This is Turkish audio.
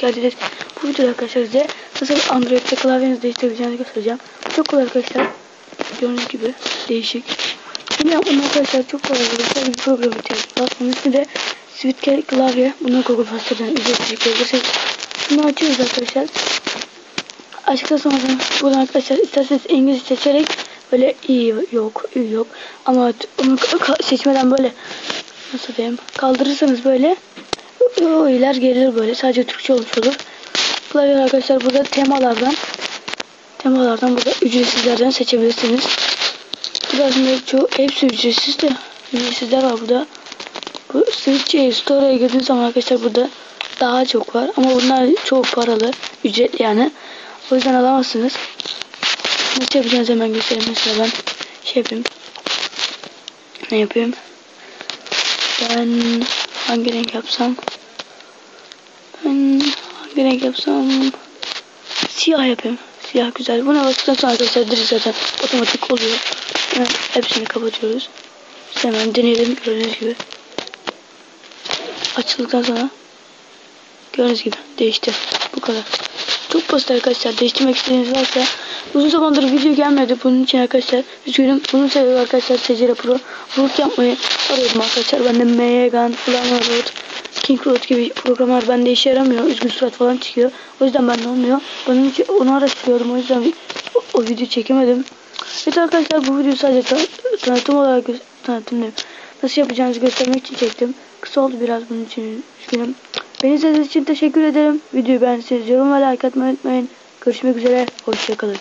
geldiniz. Bu videoda arkadaşlar size nasıl Android'de klavyenizi değiştirebileceğinizi göstereceğim. Çok kolay arkadaşlar. Gördüğünüz gibi değişik. Bunu yapmanın arkadaşlar çok kolay arkadaşlar. Bir program var. Bunun ismi de Switch klavye. Bunu Google Play'den ücretsiz yükleyebilirsiniz. Bunu açıyoruz arkadaşlar. Açtıktan sonra buradan arkadaşlar isterseniz İngilizce seçerek böyle iyi yok, iyi yok. Ama onu seçmeden böyle nasıl diyeyim kaldırırsanız böyle o iler gelir böyle. Sadece Türkçe olmuş olur. Klavye arkadaşlar burada temalardan temalardan burada ücretsizlerden seçebilirsiniz. Aslında çoğu hepsi ücretsiz de ücretsizler var burada. Bu Switch Store'ya girdiğiniz zaman arkadaşlar burada daha çok var. Ama bunlar çok paralı. Ücretli yani. O yüzden alamazsınız. Nasıl yapacağınızı hemen göstereyim. Mesela ben şey yapayım. Ne yapayım? Ben hangi renk yapsam? Hangi renk yapsam? Siyah yapayım. Siyah güzel. Buna bastıktan sonra arkadaşlar zaten otomatik oluyor. Evet, hepsini kapatıyoruz. Biz hemen deneyelim gördüğünüz gibi. Açıldıktan sonra gördüğünüz gibi değişti. Bu kadar. Çok basit arkadaşlar. Değiştirmek istediğiniz varsa uzun zamandır video gelmedi. Bunun için arkadaşlar üzgünüm. Bunun sebebi arkadaşlar Secere Pro. Root yapmayı arıyordum arkadaşlar. Ben de Megan, Flamer Root, King Root gibi programlar bende işe yaramıyor. Üzgün surat falan çıkıyor. O yüzden bende olmuyor. Bunun için onu araştırıyordum. O yüzden o, o video çekemedim. Evet arkadaşlar bu video sadece tan tanıtım olarak tanıtım değil. Nasıl yapacağınızı göstermek için çektim. Kısa oldu biraz bunun için üzgünüm. Beni izlediğiniz için teşekkür ederim. Videoyu beğendiyseniz yorum ve like atmayı unutmayın. Görüşmek üzere. Hoşçakalın.